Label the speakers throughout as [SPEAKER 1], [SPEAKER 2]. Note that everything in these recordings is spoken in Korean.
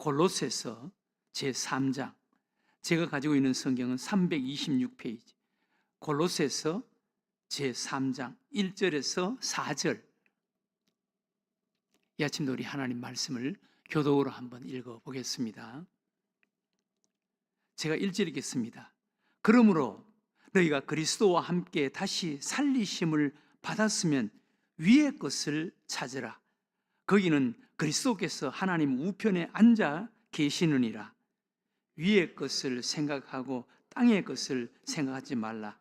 [SPEAKER 1] 골로새서 제3장 제가 가지고 있는 성경은 326페이지 골로새서 제3장 1절에서 4절 이 아침도 우리 하나님 말씀을 교독으로 한번 읽어 보겠습니다. 제가 1절 읽겠습니다. 그러므로 너희가 그리스도와 함께 다시 살리심을 받았으면 위의 것을 찾으라. 거기는 그리스도께서 하나님 우편에 앉아 계시느니라. 위의 것을 생각하고 땅의 것을 생각하지 말라.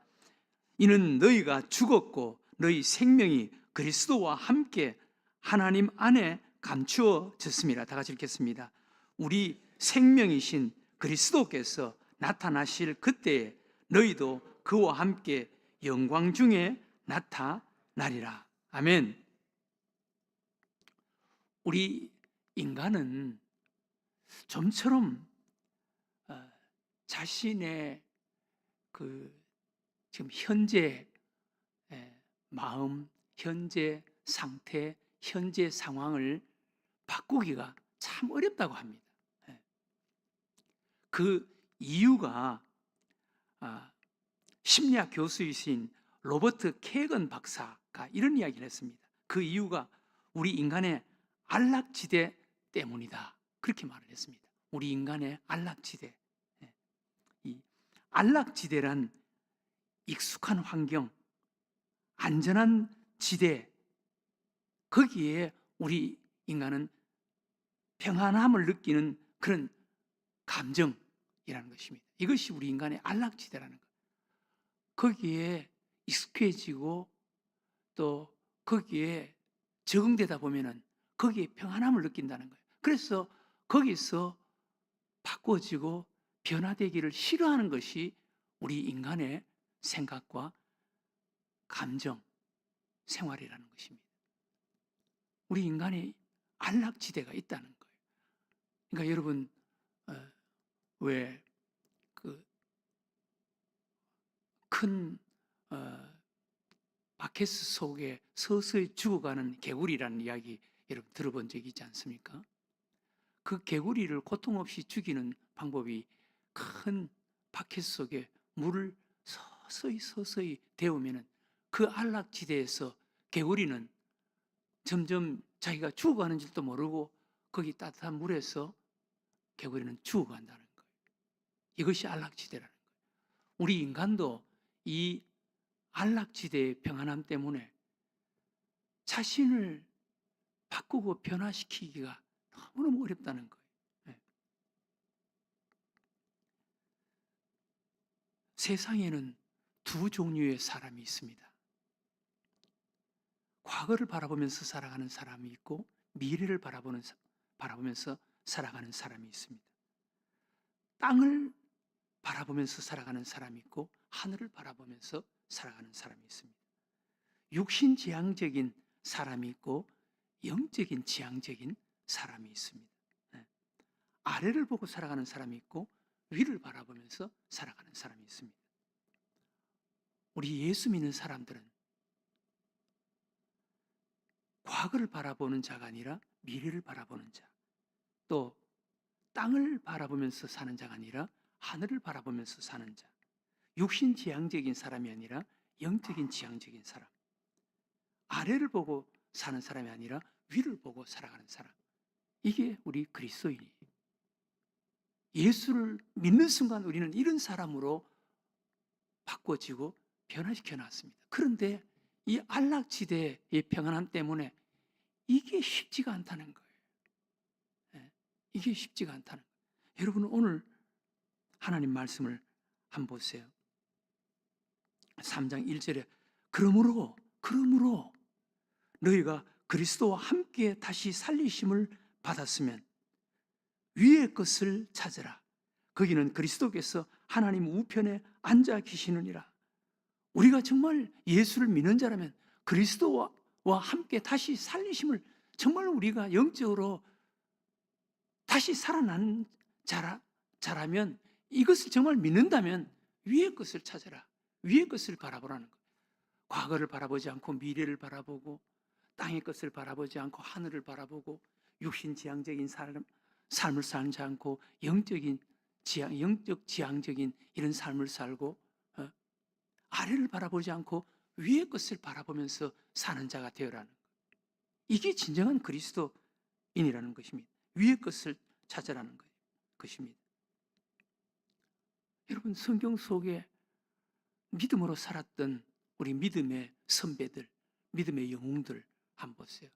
[SPEAKER 1] 이는 너희가 죽었고 너희 생명이 그리스도와 함께 하나님 안에 감추어졌습니다. 다 같이 읽겠습니다. 우리 생명이신 그리스도께서 나타나실 그때에 너희도 그와 함께 영광 중에 나타나리라. 아멘. 우리 인간은 좀처럼 어, 자신의 그 지금 현재 에, 마음, 현재 상태, 현재 상황을 바꾸기가 참 어렵다고 합니다. 예. 그 이유가 아, 심리학 교수이신 로버트 케건 박사가 이런 이야기를 했습니다. 그 이유가 우리 인간의 안락지대 때문이다. 그렇게 말을 했습니다. 우리 인간의 안락지대. 예. 이 안락지대란 익숙한 환경, 안전한 지대, 거기에 우리 인간은 평안함을 느끼는 그런 감정이라는 것입니다. 이것이 우리 인간의 안락지대라는 것. 거기에 익숙해지고 또 거기에 적응되다 보면은 거기에 평안함을 느낀다는 거예요. 그래서 거기서 바꿔지고 변화되기를 싫어하는 것이 우리 인간의 생각과 감정, 생활이라는 것입니다. 우리 인간의 안락지대가 있다는 거예요. 그러니까 여러분 어, 왜 그 큰 어, 바켓스 속에 서서히 죽어가는 개구리라는 이야기 여러분 들어본 적이 있지 않습니까? 그 개구리를 고통 없이 죽이는 방법이 큰 바켓 속에 물을 서서히 서서히 데우면은 그 안락지대에서 개구리는 점점 자기가 죽어가는 줄도 모르고 거기 따뜻한 물에서 개구리는 죽어간다는 거예요. 이것이 안락지대라는 거예요. 우리 인간도 이 안락지대의 평안함 때문에 자신을 바꾸고 변화시키기가 너무너무 어렵다는 거예요. 네. 세상에는 두 종류의 사람이 있습니다. 과거를 바라보면서 살아가는 사람이 있고 미래를 바라보는 바라보면서 살아가는 사람이 있습니다. 땅을 바라보면서 살아가는 사람이 있고 하늘을 바라보면서 살아가는 사람이 있습니다. 육신 지향적인 사람이 있고 영적인 지향적인 사람이 있습니다. 네. 아래를 보고 살아가는 사람이 있고 위를 바라보면서 살아가는 사람이 있습니다. 우리 예수 믿는 사람들은 과거를 바라보는 자가 아니라 미래를 바라보는 자, 또 땅을 바라보면서 사는 자가 아니라 하늘을 바라보면서 사는 자, 육신 지향적인 사람이 아니라 영적인 지향적인 사람, 아래를 보고 사는 사람이 아니라 위를 보고 살아가는 사람. 이게 우리 그리스도인이에요. 예수를 믿는 순간 우리는 이런 사람으로 바꿔지고 변화시켜 놨습니다. 그런데 이 안락지대의 평안함 때문에 이게 쉽지가 않다는 거예요. 예, 이게 쉽지가 않다는 거예요. 여러분 오늘 하나님 말씀을 한번 보세요. 3장 1절에 그러므로 그러므로 너희가 그리스도와 함께 다시 살리심을 받았으면 위의 것을 찾으라. 거기는 그리스도께서 하나님 우편에 앉아 계시느니라. 우리가 정말 예수를 믿는 자라면 그리스도와 함께 다시 살리심을 정말 우리가 영적으로 다시 살아난 자라, 자라면 이것을 정말 믿는다면 위의 것을 찾아라. 위의 것을 바라보라는 거예요. 과거를 바라보지 않고 미래를 바라보고 땅의 것을 바라보지 않고 하늘을 바라보고 육신 지향적인 사람, 삶을 살지 않고 영적인 지향, 영적 지향적인 이런 삶을 살고 어, 아래를 바라보지 않고 위의 것을 바라보면서 사는 자가 되어라는 것. 이게 진정한 그리스도인이라는 것입니다. 위의 것을 찾아라는 것- 것입니다. 여러분 성경 속에 믿음으로 살았던 우리 믿음의 선배들, 믿음의 영웅들 한번 보세요.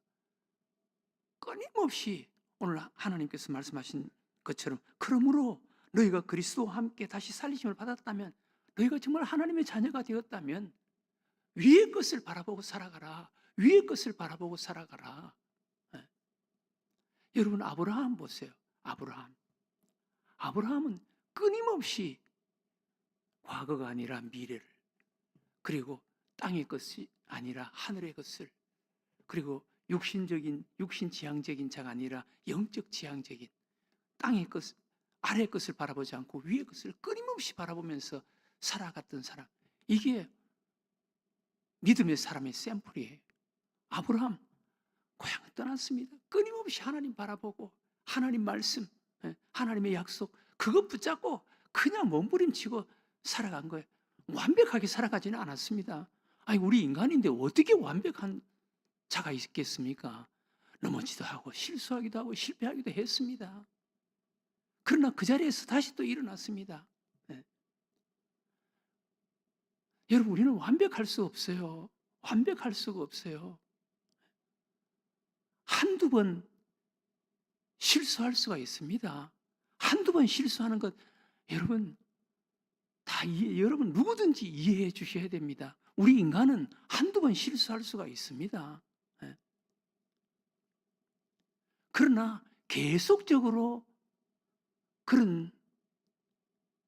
[SPEAKER 1] 끊임없이 오늘 하나님께서 말씀하신 것처럼 그러므로 너희가 그리스도와 함께 다시 살리심을 받았다면 너희가 정말 하나님의 자녀가 되었다면 위의 것을 바라보고 살아가라. 위의 것을 바라보고 살아가라. 예. 여러분 아브라함 보세요. 아브라함. 아브라함은 끊임없이 과거가 아니라 미래를 그리고 땅의 것이 아니라 하늘의 것을 그리고 육신적인 육신 지향적인 자가 아니라 영적 지향적인 땅의 것 아래의 것을 바라보지 않고 위의 것을 끊임없이 바라보면서 살아갔던 사람 이게 믿음의 사람의 샘플이에요. 아브라함 고향을 떠났습니다. 끊임없이 하나님 바라보고 하나님 말씀, 예, 하나님의 약속 그것 붙잡고 그냥 몸부림치고 살아간 거예요. 완벽하게 살아가지는 않았습니다. 아니 우리 인간인데 어떻게 완벽한 자가 있겠습니까? 넘어지도 하고 실수하기도 하고 실패하기도 했습니다. 그러나 그 자리에서 다시 또 일어났습니다. 네. 여러분 우리는 완벽할 수 없어요. 완벽할 수가 없어요. 한두 번 실수할 수가 있습니다. 한두 번 실수하는 것 여러분 다 이해, 여러분 누구든지 이해해 주셔야 됩니다. 우리 인간은 한두 번 실수할 수가 있습니다. 예. 그러나 계속적으로 그런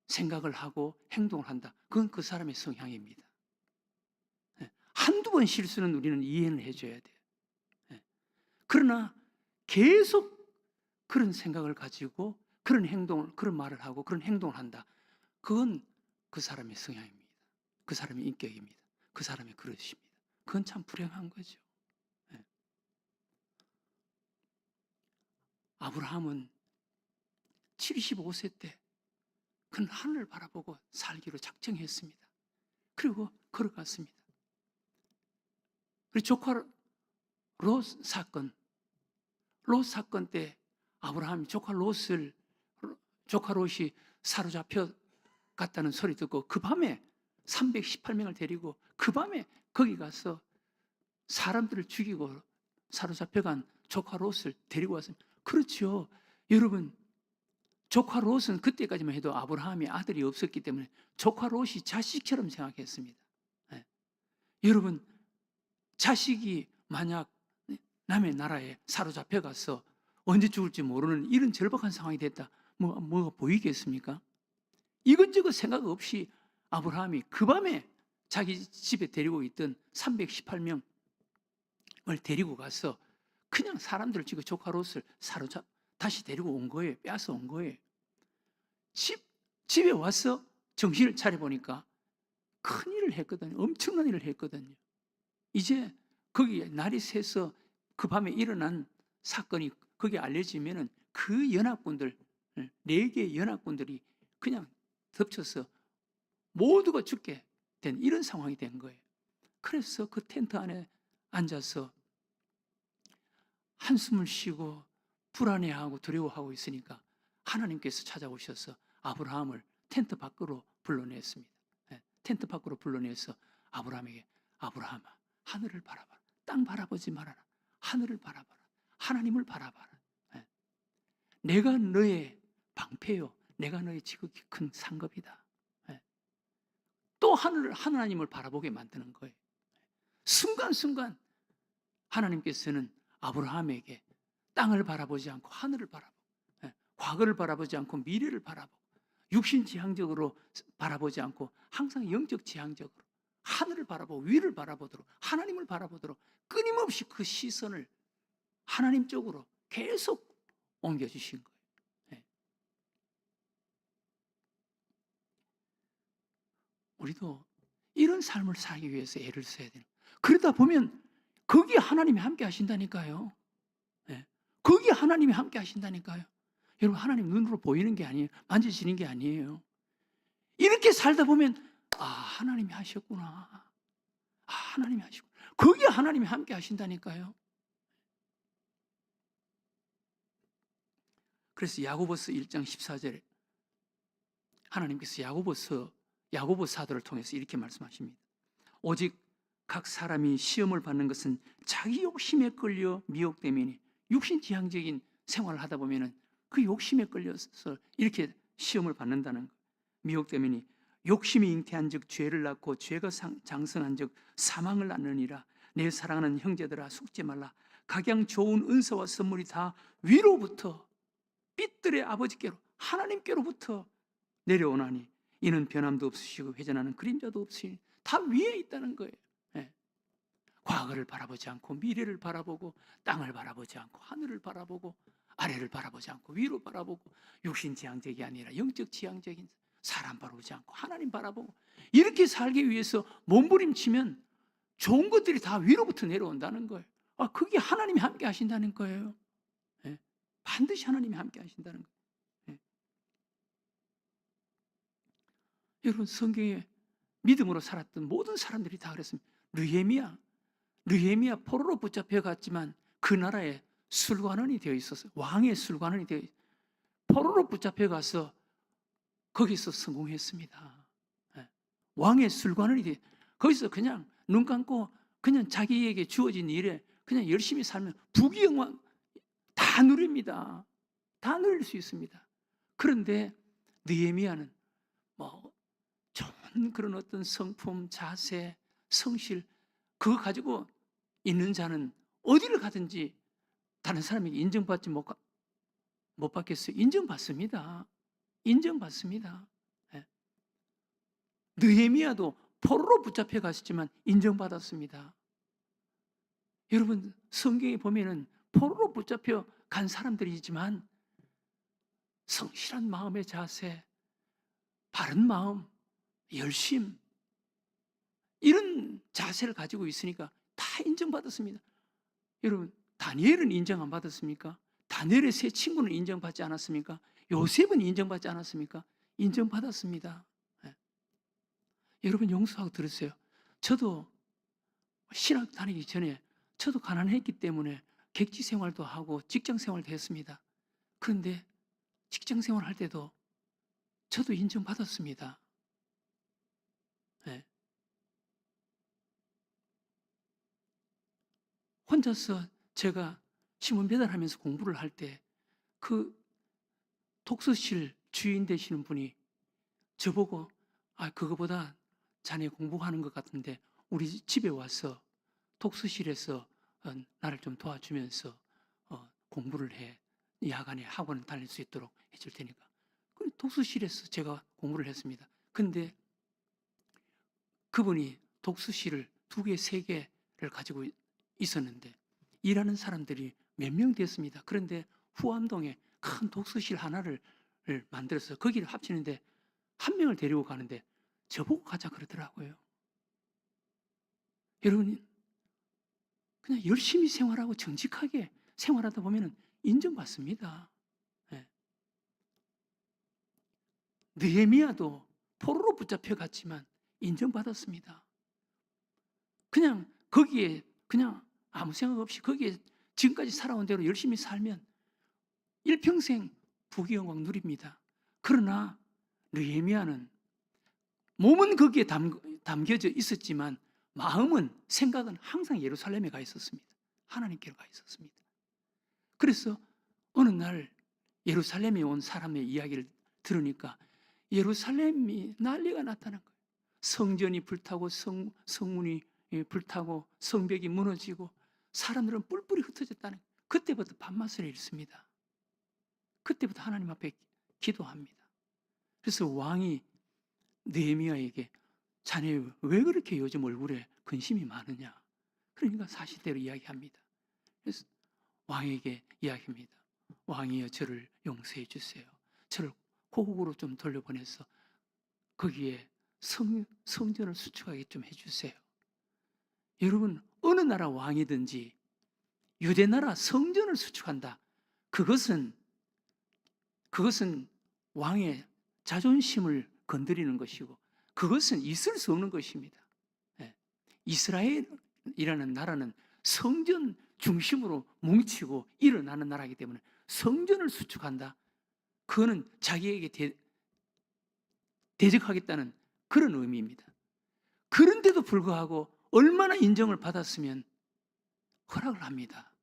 [SPEAKER 1] 생각을 하고 행동을 한다. 그건 그 사람의 성향입니다. 예. 한두 번 실수는 우리는 이해는 해줘야 돼요. 예. 그러나 계속 그런 생각을 가지고 그런 행동을, 그런 말을 하고 그런 행동을 한다. 그건 그 사람의 성향입니다. 그 사람의 인격입니다. 그 사람의 그릇입니다. 그건 참 불행한 거죠. 아브라함은 75세 때 그는 하늘을 바라보고 살기로 작정했습니다. 그리고 걸어갔습니다. 그리고 조카 롯 사건, 롯 사건 때 아브라함이 조카 롯을 조카 롯이 사로잡혀 갔다는 소리 듣고 그 밤에 318명을 데리고 그 밤에 거기 가서 사람들을 죽이고 사로잡혀간 조카 롯을 데리고 왔습니다. 그렇죠. 여러분 조카 롯은 그때까지만 해도 아브라함이 아들이 없었기 때문에 조카 롯이 자식처럼 생각했습니다. 예. 여러분 자식이 만약 남의 나라에 사로잡혀 가서 언제 죽을지 모르는 이런 절박한 상황이 됐다. 뭐 뭐가 보이겠습니까? 이것저것 생각 없이 아브라함이 그 밤에 자기 집에 데리고 있던 318명을 데리고 가서 그냥 사람들을 지고 조카 롯을 사로잡 다시 데리고 온 거예요. 빼앗아 온 거예요. 집 집에 와서 정신을 차려 보니까 큰 일을 했거든요. 엄청난 일을 했거든요. 이제 거기 날이 새서 그 밤에 일어난 사건이 거기에 알려지면은 그 연합군들 네 개의 연합군들이 그냥 덮쳐서 모두가 죽게 된 이런 상황이 된 거예요. 그래서 그 텐트 안에 앉아서 한숨을 쉬고 불안해하고 두려워하고 있으니까 하나님께서 찾아오셔서 아브라함을 텐트 밖으로 불러냈습니다. 예, 텐트 밖으로 불러내서 아브라함에게 아브라함아 하늘을 바라봐라. 땅 바라보지 말아라. 하늘을 바라봐라. 하나님을 바라봐라. 예. 내가 너의 방패요. 내가 너의 지극히 큰 상급이다. 예. 또 하늘 하나님을 바라보게 만드는 거예요. 순간순간 하나님께서는 아브라함에게 땅을 바라보지 않고 하늘을 바라보고 예, 과거를 바라보지 않고 미래를 바라보고 육신 지향적으로 바라보지 않고 항상 영적 지향적으로 하늘을 바라보고 위를 바라보도록 하나님을 바라보도록 끊임없이 그 시선을 하나님 쪽으로 계속 옮겨주신 거예요. 예. 우리도 이런 삶을 살기 위해서 애를 써야 돼요. 그러다 보면 거기에 하나님이 함께 하신다니까요. 예. 거기에 하나님이 함께 하신다니까요. 여러분 하나님 눈으로 보이는 게 아니에요. 만지시는 게 아니에요. 이렇게 살다 보면 아 하나님이 하셨구나. 아 하나님이 하시고 거기에 하나님이 함께 하신다니까요. 그래서 야고보서 1장 14절에 하나님께서 야고보서 야고보 사도를 통해서 이렇게 말씀하십니다. 오직 각 사람이 시험을 받는 것은 자기 욕심에 끌려 미혹되면이 육신 지향적인 생활을 하다 보면은 그 욕심에 끌려서 이렇게 시험을 받는다는 거. 미혹되면이 욕심이 잉태한 즉 죄를 낳고 죄가 상- 장성한 즉 사망을 낳느니라. 내 사랑하는 형제들아 속지 말라. 각양 좋은 은사와 선물이 다 위로부터 빛들의 아버지께로 하나님께로부터 내려오나니 이는 변함도 없으시고 회전하는 그림자도 없으니 다 위에 있다는 거예요. 예. 과거를 바라보지 않고 미래를 바라보고 땅을 바라보지 않고 하늘을 바라보고 아래를 바라보지 않고 위로 바라보고 육신 지향적이 아니라 영적 지향적인 사람 바라보지 않고 하나님 바라보고 이렇게 살기 위해서 몸부림치면 좋은 것들이 다 위로부터 내려온다는 거예요. 아, 그게 하나님이 함께 하신다는 거예요. 예. 반드시 하나님이 함께 하신다는 거예요. 예. 여러분 성경에 믿음으로 살았던 모든 사람들이 다 그랬습니다. 르헤미야, 르헤미야 포로로 붙잡혀 갔지만 그 나라에 술관원이 되어 있었어요. 왕의 술관원이 되어 있- 포로로 붙잡혀 가서 거기서 성공했습니다. 예. 왕의 술관원이 되어 거기서 그냥 눈 감고 그냥 자기에게 주어진 일에 그냥 열심히 살면 부귀영화 다 누립니다. 다 누릴 수 있습니다. 그런데 느헤미야는 뭐 좋은 그런 어떤 성품, 자세, 성실 그거 가지고 있는 자는 어디를 가든지 다른 사람에게 인정받지 못, 가- 못 받겠어요. 인정받습니다. 인정받습니다. 예. 느헤미야도 포로로 붙잡혀 갔지만 인정받았습니다. 여러분 성경에 보면은 포로로 붙잡혀 간 사람들이지만 성실한 마음의 자세, 바른 마음, 열심 이런 자세를 가지고 있으니까 다 인정받았습니다. 여러분 다니엘은 인정 안 받았습니까? 다니엘의 세 친구는 인정받지 않았습니까? 요셉은 인정받지 않았습니까? 인정받았습니다. 예. 여러분 용서하고 들으세요. 저도 신학 다니기 전에 저도 가난했기 때문에 객지 생활도 하고 직장 생활도 했습니다. 그런데 직장 생활 할 때도 저도 인정받았습니다. 예. 혼자서 제가 신문 배달하면서 공부를 할 때 그 독서실 주인 되시는 분이 저보고 아 그거보다 자네 공부하는 것 같은데 우리 집에 와서 독서실에서 어, 나를 좀 도와주면서 어, 공부를 해 야간에 학원을 다닐 수 있도록 해줄 테니까 그 독서실에서 제가 공부를 했습니다. 근데 그분이 독서실을 두 개, 세 개를 가지고 있었는데 일하는 사람들이 몇 명 됐습니다. 그런데 후암동에 큰 독서실 하나를 만들어서 거기를 합치는데 한 명을 데리고 가는데 저보고 가자 그러더라고요. 여러분 그냥 열심히 생활하고 정직하게 생활하다 보면 인정받습니다. 예. 느헤미야도 포로로 붙잡혀 갔지만 인정받았습니다. 그냥 거기에 그냥 아무 생각 없이 거기에 지금까지 살아온 대로 열심히 살면 일평생 부귀 영광 누립니다. 그러나 느헤미야는 몸은 거기에 담, 담겨져 있었지만 마음은 생각은 항상 예루살렘에 가 있었습니다. 하나님께로 가 있었습니다. 그래서 어느 날 예루살렘에 온 사람의 이야기를 들으니까 예루살렘이 난리가 났다는 거예요. 성전이 불타고 성, 성문이 불타고 성벽이 무너지고 사람들은 뿔뿔이 흩어졌다는. 그때부터 밥맛을 잃습니다. 그때부터 하나님 앞에 기도합니다. 그래서 왕이 느헤미야에게 자네 왜 그렇게 요즘 얼굴에 근심이 많으냐? 그러니까 사실대로 이야기합니다. 그래서 왕에게 이야기합니다. 왕이여 저를 용서해 주세요. 저를 고국으로 좀 돌려보내서 거기에 성, 성전을 수축하게 좀 해주세요. 여러분 어느 나라 왕이든지 유대 나라 성전을 수축한다. 그것은 그것은 왕의 자존심을 건드리는 것이고 그것은 있을 수 없는 것입니다. 예. 이스라엘이라는 나라는 성전 중심으로 뭉치고 일어나는 나라이기 때문에 성전을 수축한다. 그거는 자기에게 대, 대적하겠다는 그런 의미입니다. 그런데도 불구하고 얼마나 인정을 받았으면 허락을 합니다.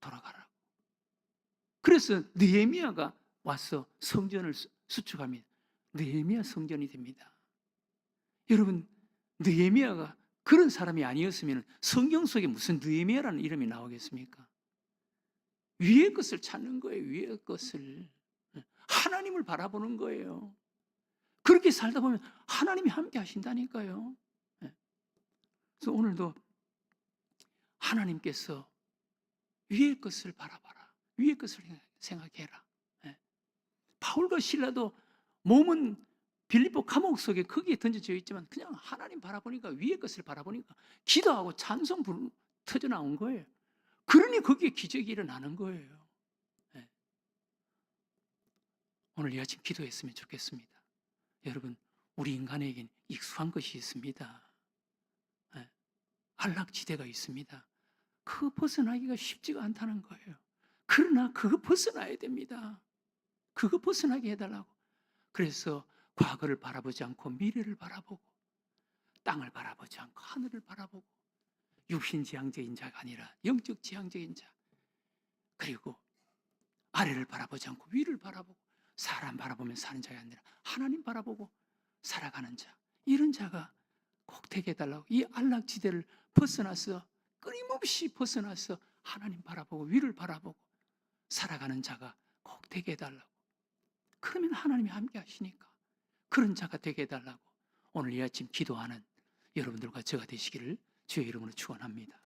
[SPEAKER 1] 돌아가라고. 그래서 느헤미야가 와서 성전을 수- 수축합니다. 느헤미야 성전이 됩니다. 여러분, 느헤미야가 그런 사람이 아니었으면 성경 속에 무슨 느헤미야라는 이름이 나오겠습니까? 위의 것을 찾는 거예요. 위의 것을. 하나님을 바라보는 거예요. 그렇게 살다 보면 하나님이 함께 하신다니까요. 예. 그래서 오늘도 하나님께서 위의 것을 바라봐라. 위의 것을 생각해라. 예. 바울과 신라도 몸은 빌립보 감옥 속에 거기에 던져져 있지만 그냥 하나님 바라보니까 위의 것을 바라보니까 기도하고 찬송 부르 터져 나온 거예요. 그러니 거기에 기적이 일어나는 거예요. 예. 오늘 이 아침 기도했으면 좋겠습니다. 여러분, 우리 인간에겐 익숙한 것이 있습니다. 예. 안락지대가 있습니다. 그거 벗어나기가 쉽지가 않다는 거예요. 그러나 그거 벗어나야 됩니다. 그거 벗어나게 해달라고. 그래서 과거를 바라보지 않고 미래를 바라보고 땅을 바라보지 않고 하늘을 바라보고 육신지향적인 자가 아니라 영적 지향적인 자 그리고 아래를 바라보지 않고 위를 바라보고 사람 바라보면 사는 자가 아니라 하나님 바라보고 살아가는 자 이런 자가 꼭 되게 해달라고. 이 안락지대를 벗어나서 끊임없이 벗어나서 하나님 바라보고 위를 바라보고 살아가는 자가 꼭 되게 해달라고. 그러면 하나님이 함께 하시니까 그런 자가 되게 해달라고. 오늘 이 아침 기도하는 여러분들과 저가 되시기를 주의 이름으로 축원합니다.